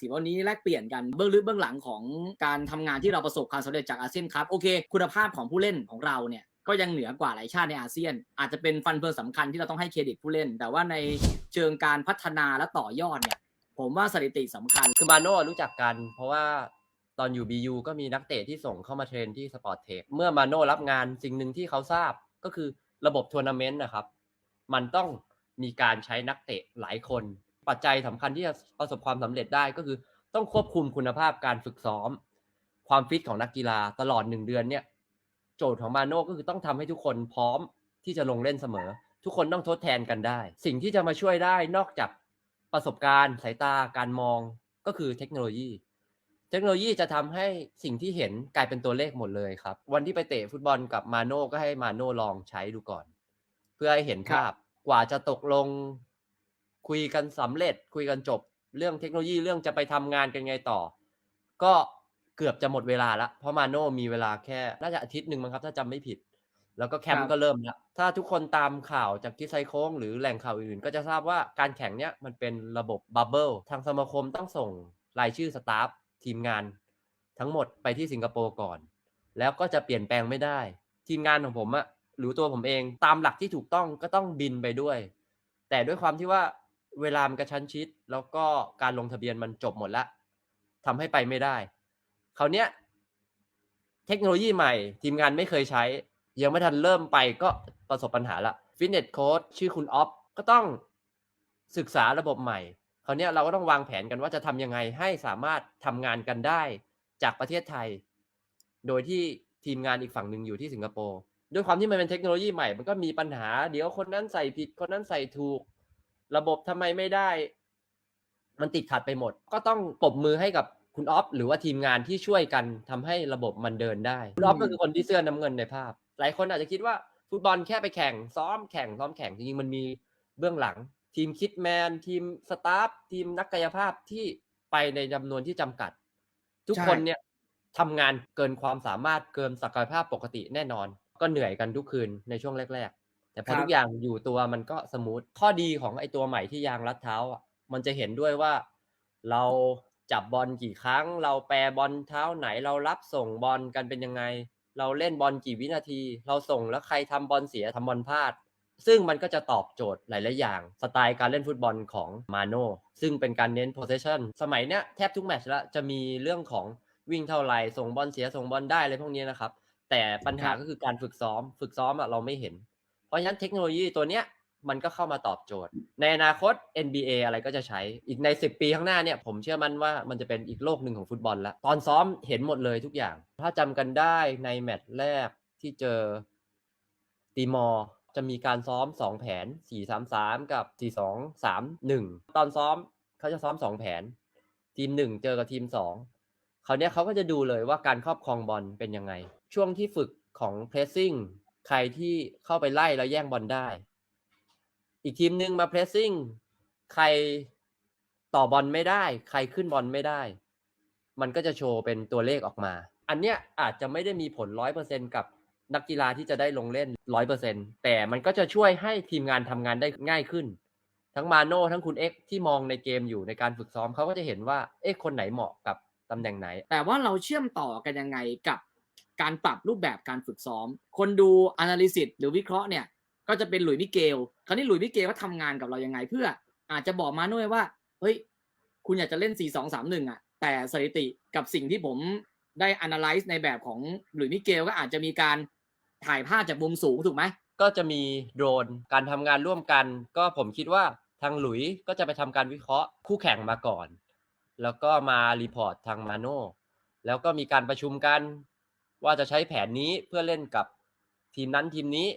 ถือว่าวันนี้แลกเปลี่ยนกันเบื้องลึกเบื้องหลังของการทำงานที่เราประสบความสำเร็จจากอาเซียนครับโอเค คุณภาพของผู้เล่นของเราเนี่ยก็ยังเหนือกว่าหลายชาติในอาเซียน อาจจะเป็นฟันเฟืองสำคัญที่เราต้องให้เครดิตผู้เล่น แต่ว่าในเชิงการพัฒนาและต่อยอดเนี่ย ผมว่าสถิติสำคัญคือมาโน่รู้จักกัน เพราะว่าตอนอยู่ BU ก็มีนักเตะที่ส่งเข้ามาเทรนที่สปอร์ตเทคเมื่อมาโน่รับงานสิ่งหนึ่งที่เขาทราบก็คือระบบทัวร์นาเมนต์นะครับ มันต้องมีการใช้นักเตะหลายคน ปัจจัยสำคัญที่จะประสบความสำเร็จได้ก็คือ ต้องควบคุมคุณภาพการฝึกซ้อม ความฟิตของนักกีฬาตลอดหนึ่งเดือนเนี่ย โจทย์ของมาโน่ก็คือต้องทำให้ทุกคนพร้อมที่จะลงเล่นเสมอ ทุกคนต้องทดแทนกันได้ สิ่งที่จะมาช่วยได้นอกจากประสบการณ์ สายตาการมองก็คือเทคโนโลยี เทคโนโลยีจะทำให้สิ่งที่เห็นกลายเป็นตัวเลขหมดเลยครับ วันที่ไปเตะฟุตบอลกับมาโน่ก็ให้มาโน่ลองใช้ดูก่อน เพื่อให้เห็นภาพกว่าจะตกลง คุยกันสำเร็จ คุยกันจบ เรื่องเทคโนโลยีเรื่องจะไปทำงานกันไงต่อ ก็เกือบจะหมดเวลาละเพราะมาโน่มีเวลาแค่น่าจะอาทิตย์หนึ่งมั้งครับ ถ้าจำไม่ผิด แล้วก็แคมครัป์บก็เริ่มละถ้าทุกคนตามข่าวจากที่ไซโค้งหรือแหล่งข่าวอื่น ก็จะทราบว่าการแข่งเนี้ยมันเป็นระบบบับเบิลทางสมาคมต้องส่งรายชื่อสตาฟทีมงานทั้งหมดไปที่สิงคโปร์ก่อน แล้วก็จะเปลี่ยนแปลงไม่ได้ ทีมงานของผมอะหรือตัวผมเองตามหลักที่ถูกต้องก็ต้องบินไปด้วย แต่ด้วยความที่ว่า เวลามันกระชั้นชิด แล้วก็การลงทะเบียนมันจบหมดละทำให้ไปไม่ได้คราวเนี้ยเทคโนโลยีใหม่ ทีมงานไม่เคยใช้ ยังไม่ทันเริ่มไปก็ประสบปัญหาละฟิตเนสโค้ดชื่อคุณออฟก็ต้องศึกษาระบบใหม่คราวเนี้ยเราก็ต้องวางแผนกันว่าจะทำยังไงให้สามารถทำงานกันได้จากประเทศไทย โดยที่ทีมงานอีกฝั่งหนึ่งอยู่ที่สิงคโปร์ด้วยความที่มันเป็นเทคโนโลยีใหม่ มันก็มีปัญหา เดี๋ยวคนนั้นใส่ผิดคนนั้นใส่ถูก ระบบทำไมไม่ได้ มันติดขัดไปหมด ก็ต้องปรบมือให้กับคุณออฟหรือว่าทีมงานที่ช่วยกันทำให้ระบบมันเดินได้คุณออฟก็คือคนที่เสื้อน้ำเงินในภาพ หลายคนอาจจะคิดว่าฟุตบอลแค่ไปแข่งซ้อมแข่งซ้อมแข่งจริงๆมันมีเบื้องหลัง ทีมคิดแมน ทีมสตาฟทีมนักกายภาพที่ไปในจำนวนที่จำกัด ทุกใช่คนเนี่ยทำงานเกินความสามารถเกินศักยภาพปกติแน่นอน ก็เหนื่อยกันทุกคืนในช่วงแรกๆ แต่พอทุกอย่างอยู่ตัวมันก็สมูทข้อดีของไอตัวใหม่ที่ยางรัดเท้าอะมันจะเห็นด้วยว่า เราจับบอลกี่ครั้ง เราแปรบอลเท้าไหนเรารับส่งบอลกันเป็นยังไง เราเล่นบอลกี่วินาที เราส่งแล้วใครทำบอลเสียทำบอลพลาด ซึ่งมันก็จะตอบโจทย์หลาย ๆ อย่าง สไตล์การเล่นฟุตบอลของมาโน่ซึ่งเป็นการเน้น possession สมัยเนี้ยแทบทุกแมตช์แล้วจะมีเรื่องของวิ่งเท่าไหร่ส่งบอลเสียส่งบอลได้อะไรพวกนี้นะครับ แต่ปัญหาครับก็คือการฝึกซ้อม ฝึกซ้อมอะเราไม่เห็น เพราะฉะนั้นเทคโนโลยีตัวเนี้ยมันก็เข้ามาตอบโจทย์ ในอนาคต NBA อะไรก็จะใช้ อีกใน 10 ปีข้างหน้าเนี่ยผมเชื่อมั่นว่ามันจะเป็นอีกโลกหนึ่งของฟุตบอลแล้วตอนซ้อมเห็นหมดเลยทุกอย่าง ถ้าจำกันได้ในแมตช์แรกที่เจอตีมอร์จะมีการซ้อม 2 แผน 4-3-3 กับ 4-2-3-1 ตอนซ้อมเขาจะซ้อม 2 แผน ทีม 1 เจอกับทีม 2 คราวเนี้ยเขาก็จะดูเลยว่าการครอบครองบอลเป็นยังไง ช่วงที่ฝึกของ pressing ใครที่เข้าไปไล่แล้วแย่งบอลได้ อีกทีมหนึ่งมา pressing ใครต่อบอลไม่ได้ ใครขึ้นบอลไม่ได้ มันก็จะโชว์เป็นตัวเลขออกมา อันเนี้ยอาจจะไม่ได้มีผลร้อยเปอร์เซ็นกับนักกีฬาที่จะได้ลงเล่นร้อยเปอร์เซ็นแต่มันก็จะช่วยให้ทีมงานทำงานได้ง่ายขึ้น ทั้งมาโน่ทั้งคุณเอ็กที่มองในเกมอยู่ในการฝึกซ้อมเขาก็จะเห็นว่าเอ๊ะคนไหนเหมาะกับตำแหน่งไหน แต่ว่าเราเชื่อมต่อกันยังไงกับ การปรับรูปแบบการฝึกซ้อม คนดู analysis หรือวิเคราะห์เนี่ย ก็จะเป็นหลุยมิเกล คราวนี้หลุยมิเกลว่าทำงานกับเรายังไง เพื่ออาจจะบอกมาโน่ว่า เฮ้ย คุณอยากจะเล่น 4 2 3 1 อะ แต่สถิติกับสิ่งที่ผมได้ analyze ในแบบของหลุยมิเกลก็อาจจะมีการถ่ายภาพจากมุมสูงถูกไหม ก็จะมีโดรน การทำงานร่วมกัน ก็ผมคิดว่าทางหลุยก็จะไปทำการวิเคราะห์คู่แข่งมาก่อน แล้วก็มารีพอร์ตทางมาโน่แล้วก็มีการประชุมกัน ว่าจะใช้แผนนี้เพื่อเล่นกับทีมนั้นทีมนี้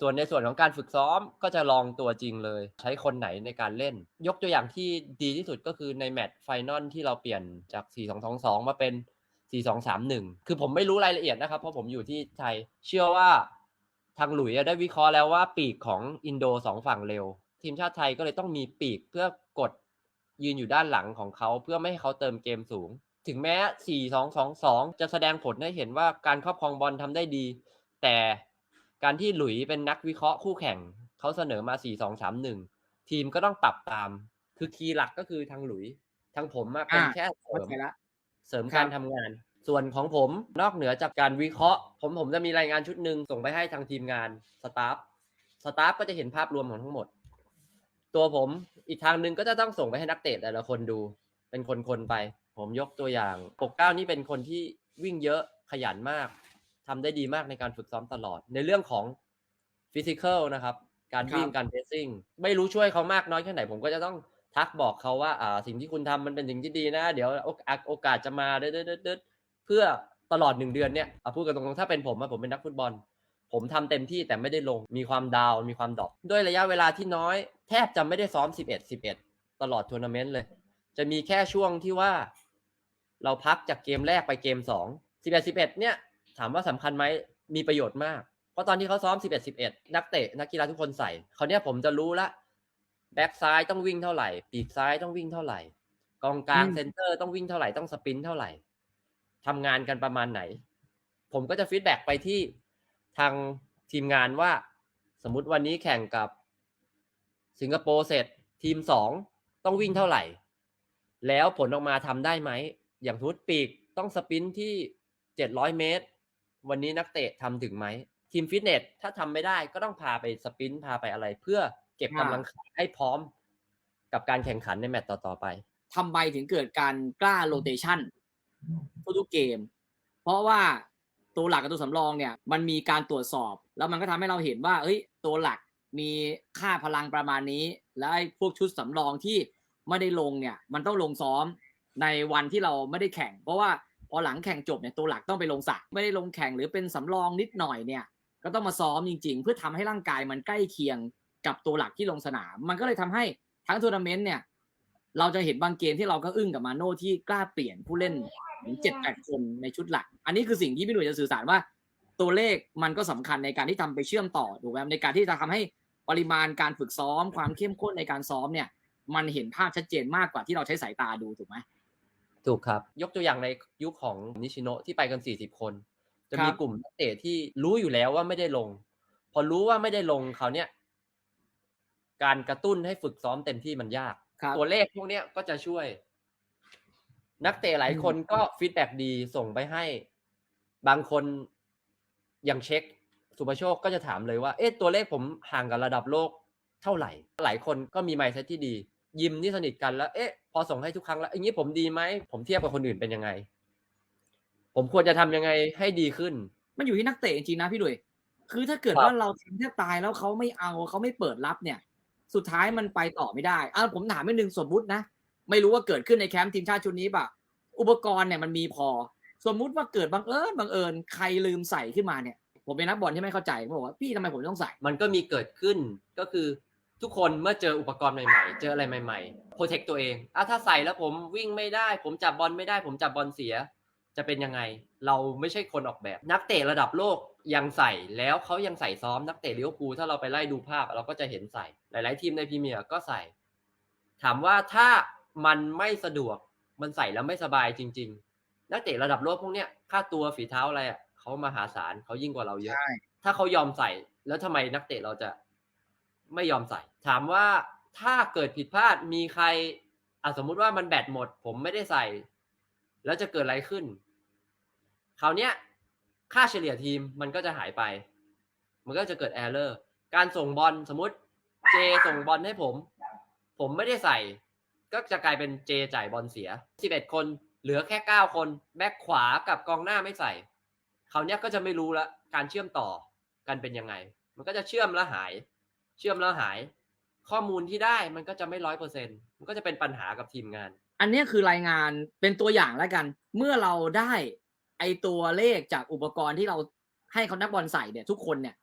ส่วนในส่วนของการฝึกซ้อมก็จะลองตัวจริงเลย ใช้คนไหนในการเล่น ยกตัวอย่างที่ดีที่สุดก็คือในแมตช์ไฟนอลที่เราเปลี่ยนจาก 4-2-2-2 มาเป็น 4-2-3-1 คือผมไม่รู้รายละเอียดนะครับ เพราะผมอยู่ที่ไทย เชื่อว่าทางหลุยส์ได้วิเคราะห์แล้วว่าปีกของอินโดสองฝั่งเร็ว ทีมชาติไทยก็เลยต้องมีปีกเพื่อกดยืนอยู่ด้านหลังของเขาเพื่อไม่ให้เขาเติมเกมสูง ถึงแม้ 4-2-2-2 จะแสดงผลให้เห็นว่าการครอบครองบอลทำได้ดี แต่การที่หลุยส์เป็นนักวิเคราะห์คู่แข่ง เขาเสนอมา 4-2-3-1 ทีมก็ต้องปรับตาม คือคีย์หลักก็คือทางหลุยส์ทางผมอะเป็นอ่าแค่เสเข้าริมใจละเสริมครับการทำงาน ส่วนของผมนอกเหนือจากการวิเคราะห์ ผมผมจะมีรายงานชุดหนึ่งส่งไปให้ทางทีมงานสตาฟสตาฟก็จะเห็นภาพรวมของทั้งหมด ตัวผมอีกทางหนึ่งก็จะต้องส่งไปให้นักเตะแต่ละคนดู เป็นคนๆไป ผมยกตัวอย่างปกเกล้านี่เป็นคนที่วิ่งเยอะขยันมากทำได้ดีมากในการฝึกซ้อมตลอด ในเรื่องของฟิสิกอลนะครับ การวิ่งครับการเพสซิ่งไม่รู้ช่วยเขามากน้อยแค่ไหน ผมก็จะต้องทักบอกเขาว่าอ่าสิ่งที่คุณทำมันเป็นสิ่งที่ดีนะ เดี๋ยวโอกาสโอกาสจะมาเด้อๆๆๆเพื่อตลอดหนึ่งเดือนเนี่ยอะพูดกันตรงๆถ้าเป็นผมอะผมเป็นนักฟุตบอล ผมทำเต็มที่แต่ไม่ได้ลงมีความดาวน์มีความดรอปด้วยระยะเวลาที่น้อย แทบจะไม่ได้ซ้อม 11 11 ตลอดทัวร์นาเมนต์เลย จะมีแค่ช่วงที่ว่า เราพักจากเกมแรกไปเกม2 11 11เนี่ยถามว่าสำคัญไหมมีประโยชน์มาก เพราะตอนที่เขาซ้อม11 11นักเตะนักกีฬาทุกคนใส่เขาวเนี่ยผมจะรู้ละแบ็กซ้ายต้องวิ่งเท่าไหร่ ปีกซ้ายต้องวิ่งเท่าไหร่ กองกลางอืมเซนเตอร์ต้องวิ่งเท่าไหร่ต้องสปรินต์เท่าไหร่ทำงานกันประมาณไหน ผมก็จะฟีดแบ็กไปที่ทางทีมงานว่า สมมุติวันนี้แข่งกับสิงคโปร์เสร็จทีมสองต้องวิ่งเท่าไหร่ แล้วผลออกมาทำได้ไหม อย่างสมมติปีกต้องสปินที่เจ็ดร้อยเมตร วันนี้นักเตะทำถึงไหมทีมฟิตเนสถ้าทำไม่ได้ก็ต้องพาไปสปินพาไปอะไร เพื่อเก็บกำลังขาให้พร้อม กับการแข่งขันในแมตต์ต่อๆไปทำไมถึงเกิดการกล้าโรเตชันทุกเกม เพราะว่าตัวหลักกับตัวสำรองเนี่ย มันมีการตรวจสอบ แล้วมันก็ทำให้เราเห็นว่าเฮ้ย ตัวหลักมีค่าพลังประมาณนี้ แล้วไอ้พวกชุดสำรองที่ไม่ได้ลงเนี่ย มันต้องลงซ้อม ในวันที่เราไม่ได้แข่ง เพราะว่าพอหลังแข่งจบเนี่ยตัวหลักต้องไปลงสระไม่ได้ลงแข่งหรือเป็นสำรองนิดหน่อยเนี่ย ก็ต้องมาซ้อมจริง ๆ เพื่อทำให้ร่างกายมันใกล้เคียงกับตัวหลักที่ลงสนาม มันก็เลยทำให้ทั้งทัวร์นาเมนต์เนี่ย เราจะเห็นบางเกมที่เราก็อึ้งกับมาโน่ที่กล้าเปลี่ยนผู้เล่นถึงเจ็ดแปดคนในชุดหลัก อันนี้คือสิ่งที่พี่หนุ่ยจะสื่อสารว่า ตัวเลขมันก็สำคัญในการที่ทำไปเชื่อมต่อถูกไหมในการที่จะทำให้ปริมาณการฝึกซ้อม ความเข้มข้นในการซ้อมเนี่ย มันเห็นภาพชัดเจนมากกว่าที่เราใช้สายตาดูถูกไหม ถูกครับ ยกตัวอย่างในยุคของนิชิโนะที่ไปกัน 40 คน จะมีครับกลุ่มนักเตะที่รู้อยู่แล้วว่าไม่ได้ลง พอรู้ว่าไม่ได้ลงเขาวเนี่ยการกระตุ้นให้ฝึกซ้อมเต็มที่มันยากครับตัวเลขพวกเนี้ยก็จะช่วย นักเตะหลายคนก็ฟีดแบ็ดีส่งไปให้ บางคนยังเช็คสุภโชคก็จะถามเลยว่า เอ๊ะตัวเลขผมห่างกับระดับโลกเท่าไหร่ หลายคนก็มีไมซ์เซตที่ดี ยิมนี่สนิทกันแล้ว เอ๊ะ พอส่งให้ทุกครั้งแล้วอย่างนี้ผมดีไหมผมเทียบกับคนอื่นเป็นยังไง ผมควรจะทำยังไงให้ดีขึ้น มันอยู่ที่นักเตะจริงๆนะพี่ดุยคือถ้าเกิดครับว่าเราทำแทบตายแล้วเขาไม่เอาเขาไม่เปิดรับเนี่ย สุดท้ายมันไปต่อไม่ได้อะผมถามนิดนึงสมมุตินะไม่รู้ว่าเกิดขึ้นในแคมป์ทีมชาติชุดนี้ป่ะ อุปกรณ์เนี่ยมันมีพอ สมมุติว่าเกิดบังเอิญบังเอิญใครลืมใส่ขึ้นมาเนี่ย ผมเป็นนักบอลที่ไม่เข้าใจผมบอกว่าพี่ทำไมผมต้องใส่ มันก็มีเกิดขึ้นก็คือ ทุกคนเมื่อเจออุปกรณ์ใหม่ๆ เจออะไรใหม่ๆโปรเทคตัวเองอะถ้าใส่แล้วผมวิ่งไม่ได้ ผมจับบอลไม่ได้ ผมจับบอลเสีย จะเป็นยังไง เราไม่ใช่คนออกแบบ นักเตะระดับโลกยังใส่แล้วเขายังใส่ซ้อมนักเตะลิเวอร์พูลถ้าเราไปไล่ดูภาพ เราก็จะเห็นใส่ หลาย ๆ ทีมในพรีเมียร์ก็ใส่ ถามว่าถ้ามันไม่สะดวกมันใส่แล้วไม่สบายจริง ๆ นักเตะระดับโลกพวกเนี้ยค่าตัวฝีเท้าอะไรอะเขามหาศาลเขายิ่งกว่าเราเยอะ ถ้าเขายอมใส่แล้วทำไมนักเตะเราจะ ไม่ยอมใส่ ถามว่าถ้าเกิดผิดพลาดมีใครอะสมมุติว่ามันแบตหมด ผมไม่ได้ใส่ แล้วจะเกิดอะไรขึ้นคราวเนี้ยค่าเฉลี่ยทีมมันก็จะหายไป มันก็จะเกิดแอร์เลอร์การส่งบอลสมมติเจส่งบอลให้ผม ผมไม่ได้ใส่ ก็จะกลายเป็นเจจ่ายบอลเสีย 11 คน เหลือแค่ 9 คนแบ็คขวากับกองหน้าไม่ใส่คราวเนี้ยก็จะไม่รู้ละการเชื่อมต่อกันเป็นยังไง มันก็จะเชื่อมแล้วหาย เชื่อมแล้วหาย ข้อมูลที่ได้มันก็จะไม่ร้อยเปอร์เซ็นมันก็จะเป็นปัญหากับทีมงาน อันนี้คือรายงานเป็นตัวอย่างแล้วกัน เมื่อเราได้ไอตัวเลขจากอุปกรณ์ที่เราให้เขานักบอลใส่เนี่ย ทุกคนเนี่ย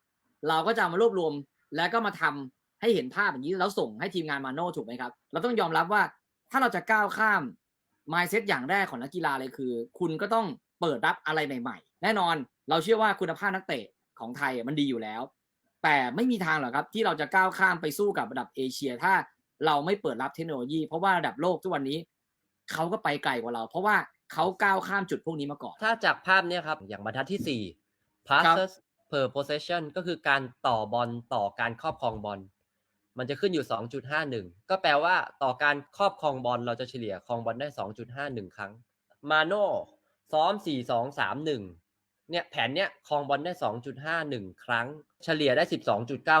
เราก็จะมารวบรวมแล้วก็มาทำให้เห็นภาพอย่างนี้แล้วส่งให้ทีมงานมาโน่ถูกไหมครับ เราต้องยอมรับว่าถ้าเราจะก้าวข้าม mindset อย่างแรกของนักกีฬาเลยคือ คุณก็ต้องเปิดรับอะไรใหม่ ๆ แน่นอนเราเชื่อว่าคุณภาพนักเตะของไทยมันดีอยู่แล้ว แต่ไม่มีทางหรอกครับที่เราจะก้าวข้ามไปสู้กับระดับเอเชีย ถ้าเราไม่เปิดรับเทคโนโลยี เพราะว่าระดับโลกทุกวันนี้เขาก็ไปไกลกว่าเรา เพราะว่าเขาก้าวข้ามจุดพวกนี้มาก่อน ถ้าจากภาพเนี้ยครับ อย่างบรรทัดที่ 4 passes per possession ก็คือการต่อบอลต่อการครอบครองบอลมันจะขึ้นอยู่ 2.51 ก็แปลว่าต่อการครอบครองบอลเราจะเฉลี่ยครองบอลได้ 2.51 ครั้ง มาโน่ซ้อม 4-2-3-1 เนี่ยแผนเนี้ยครองบอลได้ 2.51 ครั้ง เฉลี่ยได้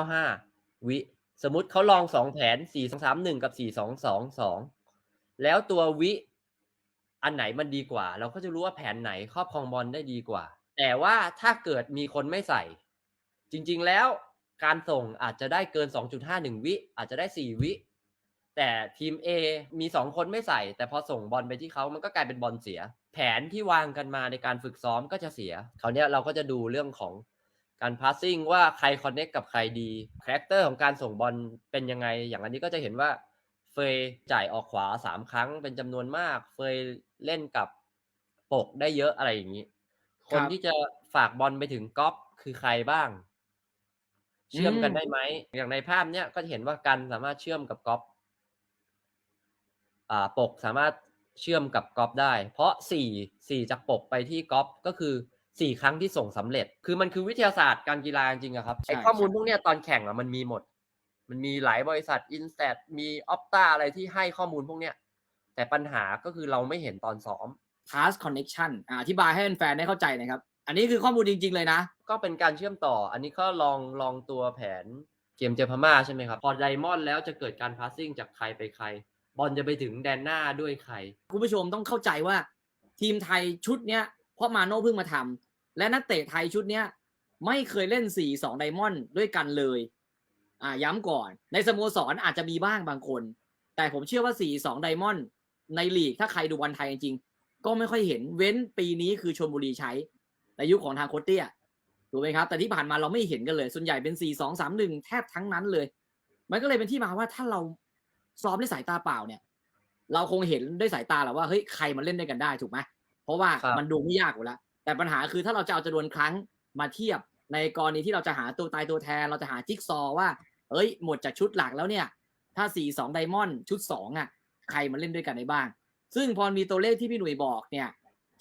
12.95 วิ สมมติเขาลอง 2 แผน4-2-3-1 กับ 4-2-2-2 แล้วตัววิอันไหนมันดีกว่า เราก็จะรู้ว่าแผนไหนครอบครองบอลได้ดีกว่า แต่ว่าถ้าเกิดมีคนไม่ใส่ จริงๆแล้วการส่งอาจจะได้เกิน 2.51 วิ อาจจะได้ 4 วิ แต่ทีม A มี 2 คนไม่ใส่ แต่พอส่งบอลไปที่เขามันก็กลายเป็นบอลเสีย แผนที่วางกันมาในการฝึกซ้อมก็จะเสียคราวเนี้ยเราก็จะดูเรื่องของการพาสซิ่งว่าใครคอนเน็กกับใครดีคาแรคเตอร์ของการส่งบอลเป็นยังไง อย่างอันนี้ก็จะเห็นว่าเฟยจ่ายออกขวา 3 ครั้งเป็นจำนวนมาก เฟยเล่นกับปกได้เยอะอะไรอย่างนี้ คนที่จะฝากบอลไปถึงก๊อฟคือใครบ้าง เชื่อมกันได้ไหม อย่างในภาพเนี้ยก็จะเห็นว่ากันสามารถเชื่อมกับก๊อฟอ่าปกสามารถ เชื่อมกับก๊อฟได้ เพราะสี่สี่จากปกไปที่ก๊อฟก็คือสี่ครั้งที่ส่งสำเร็จ คือมันคือวิทยาศาสตร์การกีฬาจริงๆอะครับใช่ไอข้อมูลใช่พวกเนี้ยตอนแข่งอะมันมีหมด มันมีหลายบริษัทอินสแตมีออปตาอะไรที่ให้ข้อมูลพวกเนี้ยแต่ปัญหาก็คือเราไม่เห็นตอนซ้อม pass connection อ่าอธิบายให้แฟนๆได้เข้าใจนะครับ อันนี้คือข้อมูลจริง ๆ เลยนะ ก็เป็นการเชื่อมต่อ อันนี้ก็ลองลองตัวแผนเกมเจอพม่าใช่ไหมครับ พอไดมอนด์แล้วจะเกิดการพาสซิ่งจากใครไปใคร บอลจะไปถึงแดนหน้าด้วยใครคุณผู้ชมต้องเข้าใจว่า ทีมไทยชุดเนี้ยเพราะมาโน่เพิ่งมาทำและนักเตะไทยชุดเนี้ยไม่เคยเล่น 4 2 ไดมอนด์ด้วยกันเลย อ่าย้ำก่อน ในสโมสรอาจจะมีบ้างบางคน แต่ผมเชื่อว่า 4 2 ไดมอนด์ในลีกถ้าใครดูบอลไทยจริงๆ ก็ไม่ค่อยเห็นเว้นปีนี้คือชลบุรีใช้ในยุคของทางโคชเตี้ยถูกไหมครับ แต่ที่ผ่านมาเราไม่เห็นกันเลย ส่วนใหญ่เป็น 4 2 3 1 แทบทั้งนั้นเลย มันก็เลยเป็นที่มาว่าถ้าเรา ซ้อมด้วยสายตาเปล่าเนี่ย เราคงเห็นด้วยสายตาแหละว่าเฮ้ยใครมันเล่นด้วยกันได้ถูกไหมเพราะว่าครับมันดูไม่ยากอยู่แล้วแต่ปัญหาคือถ้าเราจะเอาจำนวนครั้งมาเทียบในกรณีที่เราจะหาตัวตายตัวแทน เราจะหาจิ๊กซอว์ว่า เอ้ย หมดจากชุดหลักแล้วเนี่ย ถ้า4 2ไดมอนด์ชุด2อะ ใครมันเล่นด้วยกันได้บ้าง ซึ่งพอมีตัวเลขที่พี่หนุ่ยบอกเนี่ย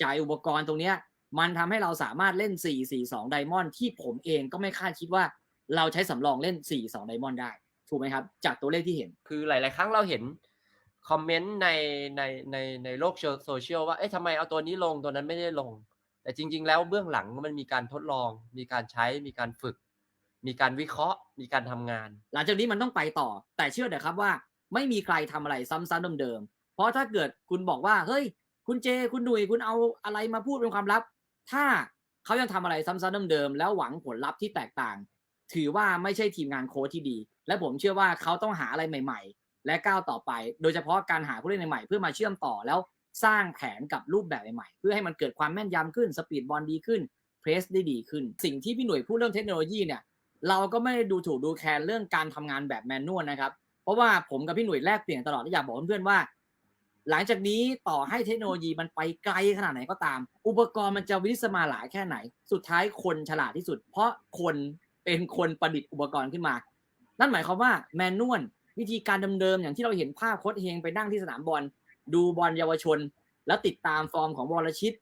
จ่ายอุปกรณ์ตรงเนี้ย มันทำให้เราสามารถเล่น 4 4 2 ไดมอนด์ที่ผมเองก็ไม่คาดคิดว่า เราใช้สำรองเล่น 4 2 ไดมอนด์ได้ ถูกไหมครับ จากตัวเลขที่เห็น คือหลาย ๆ ครั้งเราเห็นคอมเมนต์ในในในในโลกโซเชียลว่าเอ๊ะทำไมเอาตัวนี้ลงตัวนั้นไม่ได้ลง แต่จริง ๆ แล้วเบื้องหลังมันมีการทดลอง มีการใช้มีการฝึก มีการวิเคราะห์ มีการทำงาน หลังจากนี้มันต้องไปต่อ แต่เชื่อเถอะครับว่า ไม่มีใครทำอะไรซ้ำๆเดิมๆเพราะถ้าเกิดคุณบอกว่าเฮ้ย คุณเจคุณหนุ่ยคุณเอาอะไรมาพูดเป็นความลับ ถ้าเขายังทำอะไรซ้ำๆเดิมๆแล้วหวังผลลัพธ์ที่แตกต่าง ถือว่าไม่ใช่ทีมงานโค้ชที่ดี และผมเชื่อว่าเขาต้องหาอะไรใหม่ ๆ และก้าวต่อไป โดยเฉพาะการหาผู้เล่นใหม่ๆเพื่อมาเชื่อมต่อแล้วสร้างแผนกับรูปแบบใหม่ๆ เพื่อให้มันเกิดความแม่นยำขึ้นสปีดบอลดีขึ้นเพรสได้ดีขึ้น สิ่งที่พี่หน่วยพูดเรื่องเทคโนโลยีเนี่ยเราก็ไม่ได้ดูถูกดูแคลนเรื่องการทำงานแบบแมนนวลนะครับ เพราะว่าผมกับพี่หน่วยแลกเปลี่ยนตลอดและอยากบอกเพื่อนๆว่า หลังจากนี้ต่อให้เทคโนโลยีมันไปไกลขนาดไหนก็ตาม อุปกรณ์มันจะวิสมาหลายแค่ไหน สุดท้ายคนฉลาดที่สุด เพราะคนเป็นคนประดิษฐ์อุปกรณ์ขึ้นมา นั่นหมายความว่าแมนนวลวิธีการเดิมๆอย่างที่เราเห็นภาพโค้ชเฮงไปนั่งที่สนามบอลดูบอลเยาวชน แล้วติดตามฟอร์มของวรชิต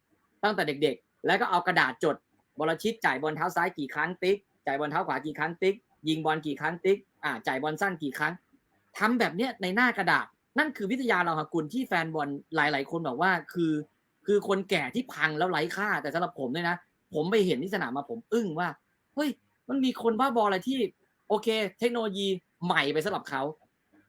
ตั้งแต่เด็กๆ แล้วก็เอากระดาษจดวรชิตจ่ายบอลเท้าซ้ายกี่ครั้งติ๊กจ่ายบอลเท้าขวากี่ครั้งติ๊ก ยิงบอลกี่ครั้งติ๊กอ่าจ่ายบอลสั้นกี่ครั้งทำแบบเนี้ยในหน้ากระดาษนั่นคือวิทยาเราหกุลที่แฟนบอลหลาย ๆ คนบอกว่าคือคือคนแก่ที่พังแล้วไร้ค่าแต่สำหรับผมเนี่ยนะ ผมไปเห็นที่สนามมาผมอึ้งว่าเฮ้ยมันมีคนบ้าบออะไรที่ โอเค เทคโนโลยีใหม่ไปสำหรับเขา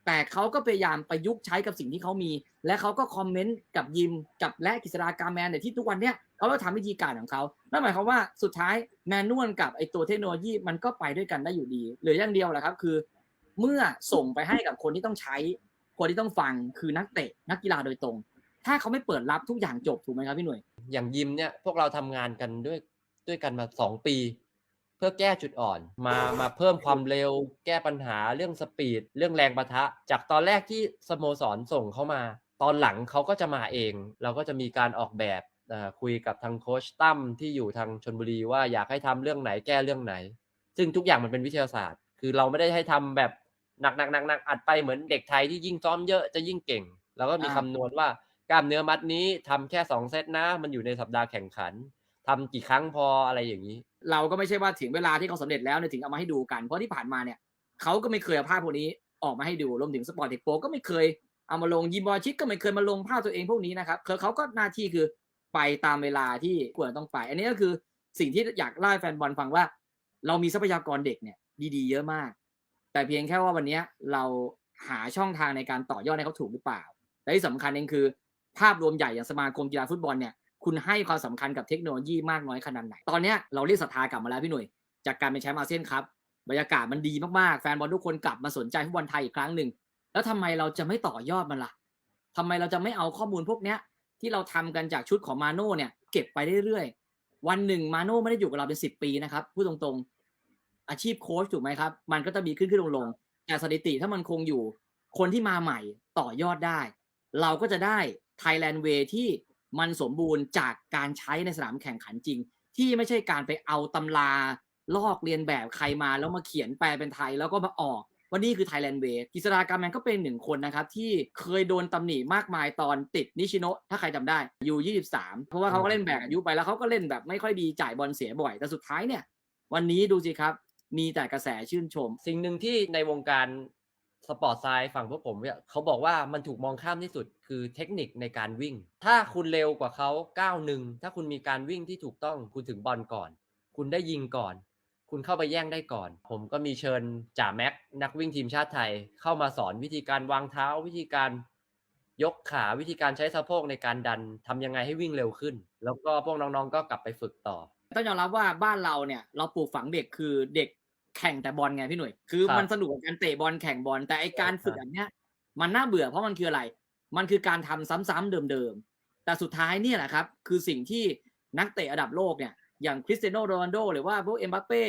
แต่เขาก็พยายามประยุกต์ใช้กับสิ่งที่เขามี และเขาก็คอมเมนต์กับยิมกับและกิษดาการแมนเนี่ยที่ทุกวันเนี้ยเขาก็ทำวิธีการของเขานั่นหมายความว่าสุดท้ายแมนนวลกับไอตัวเทคโนโลยีมันก็ไปด้วยกันได้อยู่ดีเหลืออย่างเดียวแหละครับคือ เมื่อส่งไปให้กับคนที่ต้องใช้คนที่ต้องฟังคือนักเตะนักกีฬาโดยตรง ถ้าเขาไม่เปิดรับทุกอย่างจบถูกไหมครับพี่หน่วยอย่างยิมเนี่ยพวกเราทำงานกันด้วยด้วยกันมาสองปี เพื่อแก้จุดอ่อน มามาเพิ่มความเร็ว แก้ปัญหาเรื่องสปีด เรื่องแรงประทะ จากตอนแรกที่สโมสรส่งเข้ามา ตอนหลังเขาก็จะมาเอง เราก็จะมีการออกแบบอ่าคุยกับทางโค้ชตั้มที่อยู่ทางชนบุรีว่าอยากให้ทำเรื่องไหนแก้เรื่องไหน ซึ่งทุกอย่างมันเป็นวิทยาศาสตร์ คือเราไม่ได้ให้ทำแบบหนักหนักหนักหนักอัดไปเหมือนเด็กไทยที่ยิ่งซ้อมเยอะจะยิ่งเก่งเราก็มีอ่าคำนวณว่ากล้ามเนื้อมัดนี้ทำแค่สองเซตนะ มันอยู่ในสัปดาห์แข่งขัน ทำกี่ครั้งพออะไรอย่างนี้ เราก็ไม่ใช่ว่าถึงเวลาที่เขาสำเร็จแล้วเนี่ยถึงเอามาให้ดูกัน เพราะที่ผ่านมาเนี่ยเขาก็ไม่เคยเอาภาพพวกนี้ออกมาให้ดูรวมถึงสปอร์ตเทคโปก็ไม่เคยเอามาลงยิมบอลชิกก็ไม่เคยมาลงภาพตัวเองพวกนี้นะครับคือเขาก็หน้าที่คือไปตามเวลาที่ควรต้องไป อันนี้ก็คือสิ่งที่อยากเล่าให้แฟนบอลฟังว่า เรามีทรัพยากรเด็กเนี่ยดีๆ เยอะมาก แต่เพียงแค่ว่าวันนี้เราหาช่องทางในการต่อยอดให้เขาถูกหรือเปล่าและที่สำคัญเองคือ ภาพรวมใหญ่อย่างสมาคมกีฬาฟุตบอลเนี่ย คุณให้ความสำคัญกับเทคโนโลยีมากน้อยขนาดไหน ตอนนี้เราเรียกศรัทธากลับมาแล้วพี่หนุ่ยจากการเป็นแชมป์อาเซียนครับบรรยากาศมันดีมากๆแฟนบอลทุกคนกลับมาสนใจฟุตบอลไทยอีกครั้งหนึ่งแล้วทำไมเราจะไม่ต่อยอดมันล่ะทำไมเราจะไม่เอาข้อมูลพวกเนี้ยที่เราทำกันจากชุดของมาโน่เนี่ย เก็บไปเรื่อยๆวันหนึ่งมาโน่ไม่ได้อยู่กับเราเป็นสิบปีนะครับพูดตรงๆ อาชีพโค้ชถูกไหมครับ มันก็จะมีขึ้นขึ้นลงลงๆแต่สถิติถ้ามันคงอยู่ คนที่มาใหม่ต่อยอดได้ เราก็จะได้ Thailand Way ที่ มันสมบูรณ์จากการใช้ในสนามแข่งขันจริง ที่ไม่ใช่การไปเอาตำราลอกเรียนแบบใครมาแล้วมาเขียนแปลเป็นไทยแล้วก็มาออกว่านี่คือ Thailand Way กิษดากาแมนก็เป็นหนึ่งคนนะครับ ที่เคยโดนตำหนิมากมายตอนติดนิชิโนะถ้าใครจำได้อยู่23 เพราะว่าเขาก็เล่นแบกอายุไปแล้วเขาก็เล่นแบบไม่ค่อยดีจ่ายบอลเสียบ่อย แต่สุดท้ายเนี่ย วันนี้ดูสิครับ มีแต่กระแสชื่นชม สิ่งหนึ่งที่ในวงการ สปอร์ตไซด์ฝั่งพวกผมเนี่ยเขาบอกว่ามันถูกมองข้ามที่สุดคือเทคนิคในการวิ่ง ถ้าคุณเร็วกว่าเขาก้าวหนึ่งถ้าคุณมีการวิ่งที่ถูกต้องคุณถึงบอลก่อน คุณได้ยิงก่อน คุณเข้าไปแย่งได้ก่อน ผมก็มีเชิญจ่าแม็กนักวิ่งทีมชาติไทย เข้ามาสอนวิธีการวางเท้าวิธีการยกขาวิธีการใช้สะโพกในการดันทำยังไงให้วิ่งเร็วขึ้น แล้วก็พวกน้องๆก็กลับไปฝึกต่อต้องยอมรับว่าบ้านเราเนี่ยเราปลูกฝังเด็กคือเด็ก แข่งแต่บอลไงพี่หนุ่ยคือครับมันสนุกกับการเตะบอลแข่งบอลแต่ไอการครับฝึกแบบเนี้ย มันน่าเบื่อเพราะมันคืออะไร มันคือการทำซ้ำๆเดิมๆแต่สุดท้ายเนี่ยแหละครับ คือสิ่งที่นักเตะระดับโลกเนี่ยอย่างคริสเตียโนโรนัลโดหรือว่าพวกเอ็มบัปเป้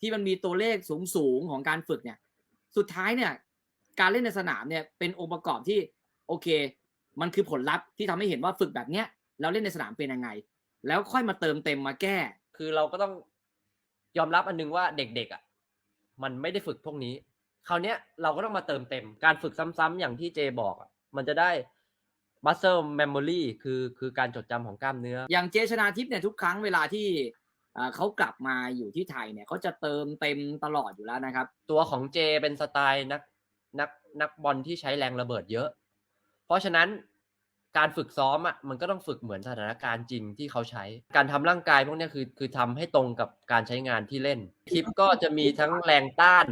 ที่มันมีตัวเลขสูงๆของการฝึกเนี่ย สุดท้ายเนี่ยการเล่นในสนามเนี่ยเป็นองค์ประกอบที่โอเค มันคือผลลัพธ์ที่ทำให้เห็นว่าฝึกแบบเนี้ยแล้วเล่นในสนามเป็นยังไง แล้วค่อยมาเติมเต็มมาแก้ คือเราก็ต้องยอมรับอันนึงว่าเด็กๆอะ มันไม่ได้ฝึกพวกนี้คราวเนี้ยเราก็ต้องมาเติมเต็ม การฝึกซ้ำๆอย่างที่เจบอกอะมันจะได้ muscle memory คือคือการจดจำของกล้ามเนื้อ อย่างเจชนาทิพย์เนี่ยทุกครั้งเวลาที่อ่าเขากลับมาอยู่ที่ไทยเนี่ยเขาจะเติมเต็มตลอดอยู่แล้วนะครับ ตัวของเจเป็นสไตล์นักนักนักบอลที่ใช้แรงระเบิดเยอะ เพราะฉะนั้น การฝึกซ้อมอะมันก็ต้องฝึกเหมือนสถานการณ์จริงที่เขาใช้ การทำร่างกายพวกนี้คือคือทำให้ตรงกับการใช้งานที่เล่น คลิปก็จะมีทั้งแรงต้าน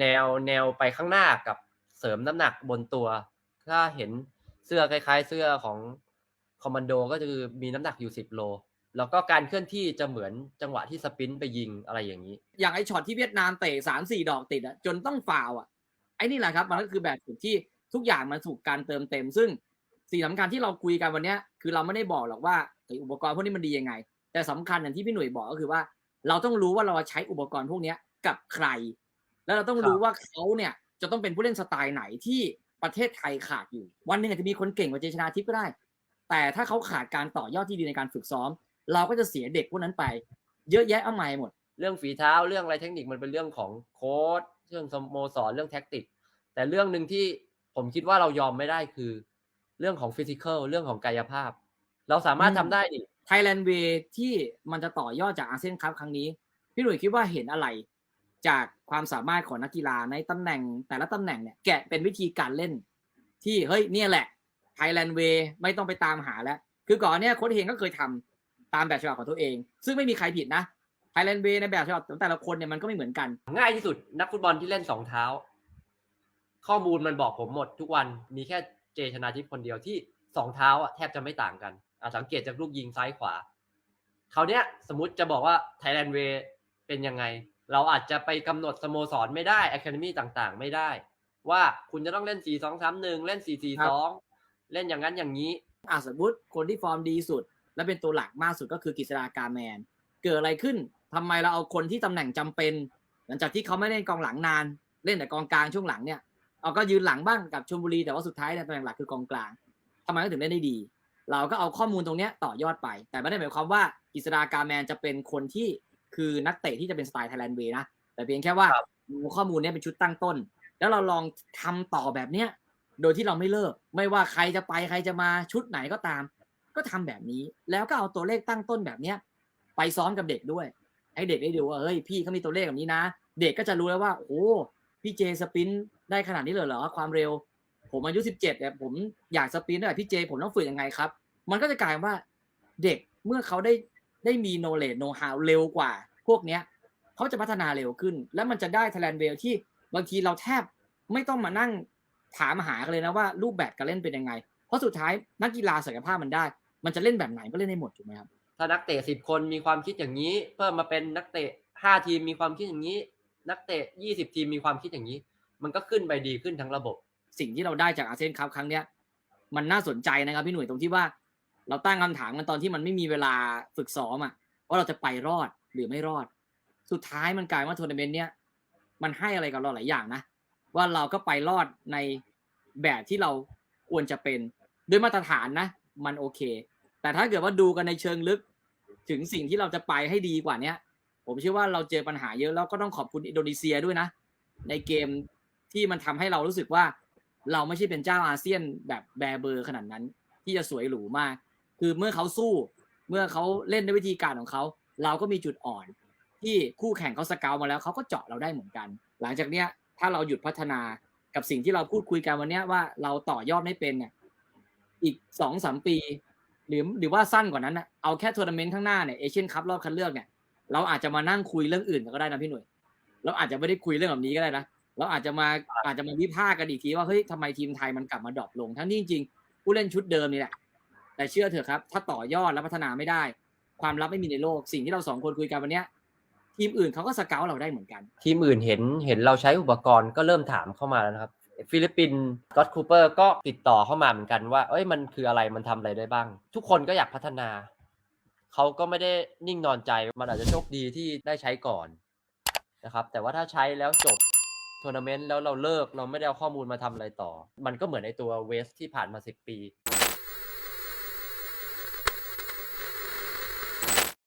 แนวแนวไปข้างหน้ากับเสริมน้ำหนักบนตัว ถ้าเห็นเสื้อคล้าย ๆ เสื้อของคอมมานโดก็คือมีน้ำหนักอยู่10โลแล้วก็การเคลื่อนที่จะเหมือนจังหวะที่สปินไปยิงอะไรอย่างนี้ อย่างไอช็อตที่เวียดนามเตะสามสี่ดอกติดอะจนต้องฟาวล์อะไอ้นี่แหละครับมันก็คือแบบฝึกที่ทุกอย่างมันถูกการเติมเต็มซึ่ง สิ่งสำคัญที่เราคุยกันวันเนี้ยคือเราไม่ได้บอกหรอกว่าไอ้อุปกรณ์พวกนี้มันดียังไง แต่สำคัญอย่างที่พี่หนุ่ยบอกก็คือว่า เราต้องรู้ว่าเราใช้อุปกรณ์พวกเนี้ยกับใคร แล้วเราต้องรู้ว่าเขาเนี่ยจะต้องเป็นผู้เล่นสไตล์ไหนที่ประเทศไทยขาดอยู่ วันหนึงอาจจะมีคนเก่งกว่าเจชนาทิพย์ก็ได้ แต่ถ้าเขาขาดการต่อยอดที่ดีในการฝึกซ้อม เราก็จะเสียเด็กพวกนั้นไป เยอะแยะเอาใหม่หมด เรื่องฝีเท้าเรื่องอะไรเทคนิคมันเป็นเรื่องของโค้ชเรื่องสโมสรเรื่องแท็กติกแต่เรื่องหนึ่งที่ผมคิดว่าเรายอมไม่ได้คือเรื่องของฟิสิกอลเรื่องของกายภาพ เราสามารถอืมทำได้ดิไทยแลนด์เวที่มันจะต่อยอดจากอาเซียนคัพครั้งนี้ พี่หนุ่ยคิดว่าเห็นอะไร จากความสามารถของนักกีฬาในตำแหน่งแต่ละตำแหน่งเนี่ยแกะเป็นวิธีการเล่น ที่เฮ้ยเนี่ยแหละไทยแลนด์เวไม่ต้องไปตามหาแล้ว คือก่อนเนี่ยโค้ชเฮงก็เคยทำตามแบบฉบับของตัวเอง ซึ่งไม่มีใครผิดนะไทยแลนด์เวในแบบฉบับของแต่ละคนเนี่ยมันก็ไม่เหมือนกัน ง่ายที่สุดนักฟุตบอลที่เล่นสองเท้า ข้อมูลมันบอกผมหมดทุกวันมีแค่ เจชนาทิพย์คนเดียวที่สองเท้าอะแทบจะไม่ต่างกันอะสังเกตจากลูกยิงซ้ายขวาคราวเนี้ยสมมติจะบอกว่าไทยแลนด์เวเป็นยังไง เราอาจจะไปกำหนดสโมสรไม่ได้ Academy ต่างๆ ไม่ได้ ว่าคุณจะต้องเล่น 4 2 3 1 เล่น 4 4 2 เล่นอย่างนั้นอย่างนี้อะสมมติคนที่ฟอร์มดีสุด และเป็นตัวหลักมากสุดก็คือกฤษฎากาแมน เกิดอะไรขึ้นทำไมเราเอาคนที่ตำแหน่งจำเป็น หลังจากที่เขาไม่เล่นกองหลังนาน เล่นแต่กองกลางช่วงหลังเนี่ย เอาก็ยืนหลังบ้างกับชลบุรีแต่ว่าสุดท้ายเนี่ยตำแหน่งหลักคือกองกลางทำไมเขาถึงเล่นได้ดี เราก็เอาข้อมูลตรงเนี้ยต่อยอดไป แต่ไม่ได้หมายความว่ากฤษฎากาแมนจะเป็นคนที่คือนักเตะที่จะเป็นสไตล์ไทยแลนด์เวนะแต่เพียงแค่ว่าครับดูข้อมูลเนี้ยเป็นชุดตั้งต้น แล้วเราลองทำต่อแบบเนี้ยโดยที่เราไม่เลิก ไม่ว่าใครจะไปใครจะมาชุดไหนก็ตาม ก็ทำแบบนี้ แล้วก็เอาตัวเลขตั้งต้นแบบเนี้ยไปซ้อมกับเด็กด้วย ให้เด็กได้ดูว่าเฮ้ยพี่เขามีตัวเลขแบบนี้นะ เด็กก็จะรู้แล้วว่า โอ้ พี่เจสปินได้ขนาดนี้เลยเหรอความเร็ว ผมอายุสิบเจ็ดเนี่ผมอยากสปินได้แบบพี่เจผมต้องฝึกยังไงครับ มันก็จะกลายว่าเด็กเมื่อเขาได้ได้มีโนเลดโนฮาวเร็วกว่า พวกเนี้ยเขาจะพัฒนาเร็วขึ้น แล้วมันจะได้ทแลนเวลที่บางทีเราแทบไม่ต้องมานั่งถามหากันเลยนะว่ารูปแบบการเล่นเป็นยังไง เพราะสุดท้ายนักกีฬาศักยภาพมันได้ มันจะเล่นแบบไหนก็เล่นได้หมดถูกไหมครับถ้านักเตะสิบคนมีความคิดอย่างนี้ เพิ่มมาเป็นนักเตะห้าทีมมีความคิดอย่างนี้ นักเตะยี่สิบทีมมีความคิดอย่างนี้ มันก็ขึ้นไปดีขึ้นทั้งระบบ สิ่งที่เราได้จากอาเซียนคัพครั้งเนี้ย มันน่าสนใจนะครับพี่หนุ่ยตรงที่ว่า เราตั้งคำถามกันตอนที่มันไม่มีเวลาฝึกซ้อมอะว่าเราจะไปรอดหรือไม่รอด สุดท้ายมันกลายว่าทัวร์นาเมนต์เนี้ยมันให้อะไรกับเราหลายอย่างนะว่าเราก็ไปรอดในแบบที่เราควรจะเป็นด้วยมาตรฐานนะ มันโอเค แต่ถ้าเกิดว่าดูกันในเชิงลึก ถึงสิ่งที่เราจะไปให้ดีกว่าเนี้ย ผมเชื่อว่าเราเจอปัญหาเยอะแล้วก็ต้องขอบคุณอินโดนีเซียด้วยนะ ในเกมที่มันทำให้เรารู้สึกว่า เราไม่ใช่เป็นเจ้าอาเซียนแบบแบร์เบอร์ขนาดนั้น ที่จะสวยหรูมาก คือเมื่อเขาสู้ เมื่อเขาเล่นด้วยวิธีการของเขา เราก็มีจุดอ่อน ที่คู่แข่งเขาสเกลมาแล้วเขาก็เจาะเราได้เหมือนกัน หลังจากเนี้ยถ้าเราหยุดพัฒนากับสิ่งที่เราพูดคุยกันวันนี้ว่าเราต่อยอดไม่เป็นเนี่ยอีกสองสามปี หรือหรือว่าสั้นกว่านั้นนะเอาแค่ทัวร์นาเมนต์ข้างหน้าเนี่ยเอเชียนคัพรอบคัดเลือกเนี่ย เราอาจจะมานั่งคุยเรื่องอื่นก็ได้นะพี่หนุ่ยเราอาจจะไม่ได้คุยเรื่องแบบนี้ก็ได้นะเราอาจจะมาอาจจะมาวิพากษ์กันอีกทีว่าเฮ้ยทำไมทีมไทยมันกลับมาดรอปลง ทั้งที่จริงๆผู้เล่นชุดเดิมนี่แหละแต่เชื่อเถอะครับ ถ้าต่อยอดและพัฒนาไม่ได้ ความลับไม่มีในโลก สิ่งที่เราสองคนคุยกันวันนี้ทีมอื่นเขาก็สเกลเราได้เหมือนกัน ทีมอื่นเห็นเห็นเราใช้อุปกรณ์ก็เริ่มถามเข้ามาแล้วนะครับ ฟิลิปปินส์ก็อตคูเปอร์ก็ติดต่อเข้ามาเหมือนกันว่า เอ้ยมันคืออะไรมันทำอะไรได้บ้าง ทุกคนก็อยากพัฒนา เขาก็ไม่ได้นิ่งนอนใจมันอาจจะโชคดีที่ได้ใช้ก่อนนะครับ แต่ว่าถ้าใช้แล้วจบทัวร์นาเมนต์แล้วเราเลิกเราไม่ได้เอาข้อมูลมาทำอะไรต่อ มันก็เหมือนในตัวเวสที่ผ่านมาสิบปี